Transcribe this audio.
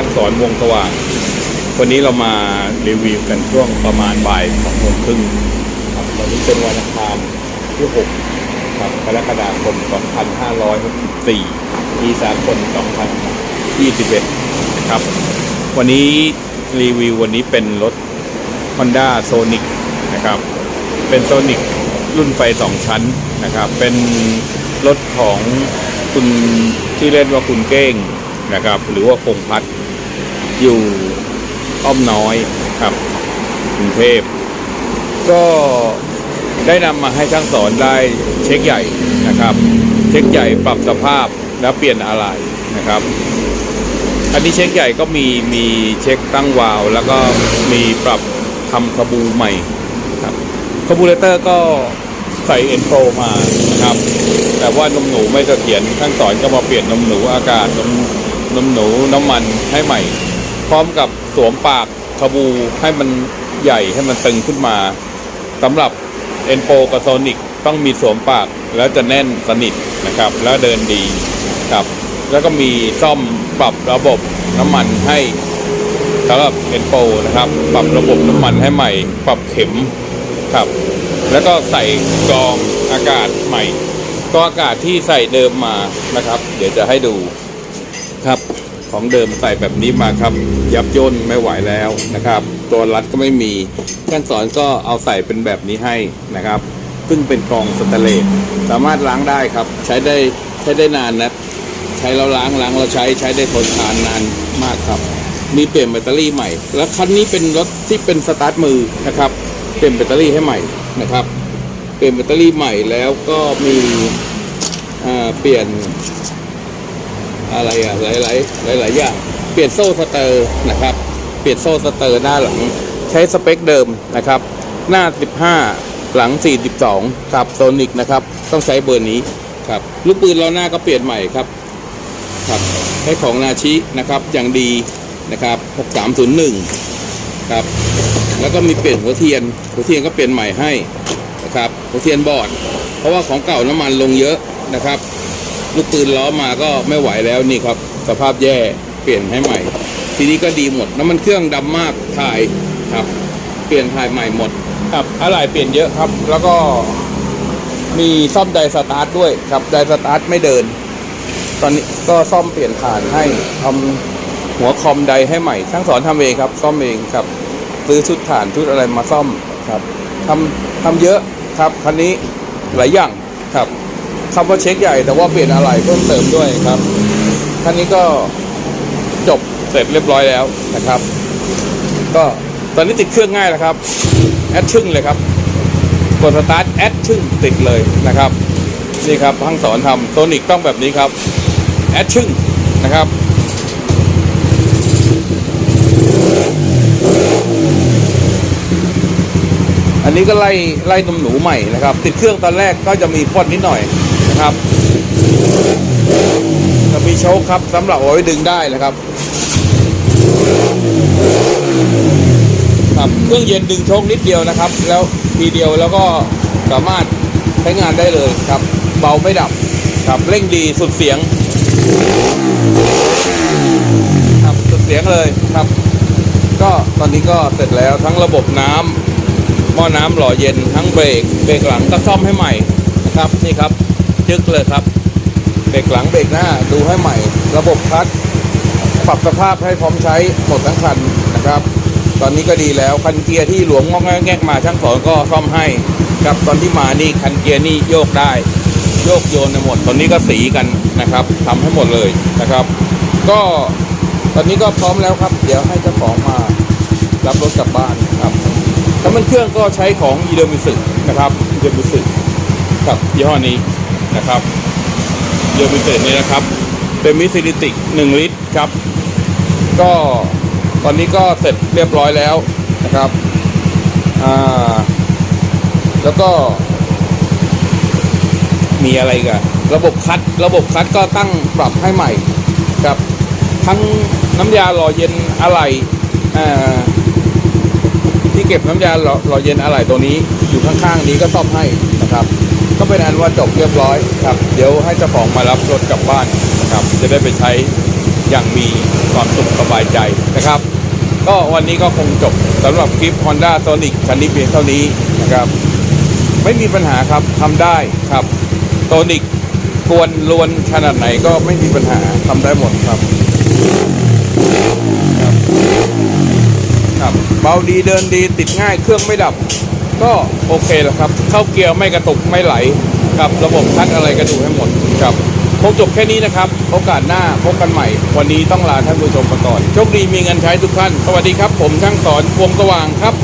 ผมจ้างสอนวงสว่าง วันนี้เรามารีวิวกันช่วงประมาณบ่ายสองโมงครึ่งครับวันนี้เป็นวันอังคารที่6ครับกรกฎาคม2564ปีสากล2021นะครับ วันนี้รีวิววันนี้เป็นรถ Honda Sonic นะครับ เป็นโซนิกรุ่นไฟสองชั้นนะครับ เป็นรถของคุณที่เล่นว่าคุณเก้งนะครับ หรือว่าพงพัฒน์ อยู่อ้อมน้อยครับกรุงเทพก็ได้นำมาให้ช่างสอนได้เช็คใหญ่นะครับ เช็คใหญ่ปรับสภาพแล้วเปลี่ยนอะไรนะครับ อันนี้เช็คใหญ่ก็มีมีเช็คตั้งวาล์วแล้วก็มีปรับทำคาบูใหม่ครับคาบูเรเตอร์ก็ใส่เอ็นโปรมานะครับ แต่ว่านมหนูไม่เสถียรท่านสอนก็มาเปลี่ยนนมหนูอากาศนมนมหนูน้ำมันให้ใหม่ พร้อมกับสวมปากคาบูให้มันใหญ่ให้มันตึงขึ้นมาสำหรับเอ็นโปกับโซนิกต้องมีสวมปากแล้วจะแน่นสนิทนะครับ แล้วเดินดีครับ แล้วก็มีซ่อมปรับระบบน้ำมันให้สำหรับเอ็นโปนะครับ ปรับระบบน้ำมันให้ใหม่ ปรับเข็มครับ แล้วก็ใส่กรองอากาศใหม่กรองอากาศที่ใส่เดิมมานะครับ เดี๋ยวจะให้ดูครับ ของเดิมใส่แบบนี้มาครับ ยับย่นไม่ไหวแล้วนะครับ ตัวรัดก็ไม่มีขั้นสอนก็เอาใส่เป็นแบบนี้ให้นะครับซึ่งเป็นกรองสแตนเลสสามารถล้างได้ครับ ใช้ได้ใช้ได้นานนะใช้แล้วล้างล้างเราใช้ใช้ได้ทนทานนานมากครับ มีเปลี่ยนแบตเตอรี่ใหม่ แล้วคันนี้เป็นรถที่เป็นสตาร์ทมือนะครับเปลี่ยนแบตเตอรี่ให้ใหม่นะครับ เปลี่ยนแบตเตอรี่ใหม่แล้วก็มีอ่าเปลี่ยน อะไรอะหลายหลายหลายหลายอย่างเปลี่ยนโซ่สเตอร์นะครับ เปลี่ยนโซ่สเตอร์หน้าหลังใช้สเปคเดิมนะครับ หน้า 15 หลัง 42ครับโซนิกนะครับ ต้องใช้เบอร์นี้ครับลูกปืนล้อหน้าก็เปลี่ยนใหม่ครับครับให้ของนาชินะครับอย่างดีนะครับ 6301 ครับ แล้วก็มีเปลี่ยนหัวเทียน หัวเทียนก็เปลี่ยนใหม่ให้นะครับ หัวเทียนบอร์ดเพราะว่าของเก่าน้ำมันลงเยอะนะครับ ลูกปืนล้อมาก็ไม่ไหวแล้วนี่ครับ สภาพแย่เปลี่ยนให้ใหม่ ทีนี้ก็ดีหมดน้ำมันเครื่องดำมากถ่ายครับ เปลี่ยนถ่ายใหม่หมด ครับอะไรเปลี่ยนเยอะครับ แล้วก็มีซ่อมไดสตาร์ทด้วยครับไดสตาร์ทไม่เดิน ตอนนี้ก็ซ่อมเปลี่ยนฐานให้ทำหัวคอมไดให้ใหม่ช่างสอนทำเองครับ ซ่อมเองครับ ซื้อชุดฐานชุดอะไรมาซ่อมครับทำทำเยอะครับคันนี้หลายอย่างครับ คำว่าเช็คใหญ่แต่ว่าเปลี่ยนอะไรเพิ่มเติมด้วยครับคันนี้ก็จบเสร็จเรียบร้อยแล้วนะครับ ก็ตอนนี้ติดเครื่องง่ายแล้วครับแอดชึ่งเลยครับกดสตาร์ทแอดชึ่งติดเลยนะครับนี่ครับทั้งสอนทำโซนิกต้องแบบนี้ครับแอดชึ่งนะครับอันนี้ก็ไล่ไล่นมหนูใหม่นะครับ ติดเครื่องตอนแรกก็จะมีฟอนนิดหน่อย นะครับจะมีโชคครับสำหรับเอาไว้ดึงได้นะครับครับเครื่องเย็นดึงโชคนิดเดียวนะครับ แล้วทีเดียวแล้วก็สามารถใช้งานได้เลยครับ เบาไม่ดับครับเร่งดีสุดเสียงครับสุดเสียงเลยครับ ก็ตอนนี้ก็เสร็จแล้วทั้งระบบน้ำหม้อน้ำหล่อเย็นทั้งเบรกเบรกหลังก็ซ่อมให้ใหม่นะครับนี่ครับ จึกเลยครับ เบรกหลังเบรกหน้าดูให้ใหม่ ระบบคลัตช์ปรับสภาพให้พร้อมใช้หมดทั้งคันนะครับ ตอนนี้ก็ดีแล้วคันเกียร์ที่หลวมงอกแงกมาช่างสอนก็ซ่อมให้ครับตอนที่มานี่คันเกียร์นี่โยกได้ โยกโยนในหมด ตอนนี้ก็สีกันนะครับทำให้หมดเลยนะครับ ก็ตอนนี้ก็พร้อมแล้วครับ เดี๋ยวให้เจ้าของมารับรถกลับบ้านครับน้ำมันเครื่องก็ใช้ของอีเดมิสึนะครับอีเดมิสึครับยี่ห้อนี้ นะครับอีเดมิสึนี่นะครับ เป็นมิซิลิติกหนึ่งลิตรครับ ก็ตอนนี้ก็เสร็จเรียบร้อยแล้วนะครับอ่าแล้วก็ มีอะไรกันระบบคัดระบบคัดก็ตั้งปรับให้ใหม่ครับ ทั้งน้ำยาหล่อเย็นอะไรอ่ที่เก็บน้ำยาหล่อหล่อเย็นอะไรตัวนี้อยู่ข้างๆนี้ก็ซ่อมให้นะครับ ก็เป็นอันว่าจบเรียบร้อยครับ เดี๋ยวให้เจ้าของมารับรถกลับบ้านนะครับ จะได้ไปใช้อย่างมีความสุขสบายใจนะครับ ก็วันนี้ก็คงจบสำหรับคลิป Honda Sonic คันนี้เพียงเท่านี้นะครับ ไม่มีปัญหาครับทำได้ครับโซนิกกวนลวนขนาดไหนก็ไม่มีปัญหาทำได้หมดครับครับเบาดีเดินดีติดง่ายเครื่องไม่ดับ ก็โอเคแล้วครับ เข้าเกียร์ไม่กระตุกไม่ไหลครับระบบทัดอะไรก็ดูให้หมดครับคงจบแค่นี้นะครับ โอกาสหน้าพบกันใหม่ วันนี้ต้องลาท่านผู้ชมไปก่อน โชคดีมีเงินใช้ทุกท่าน สวัสดีครับ ผมช่างสอนวงสว่างครับ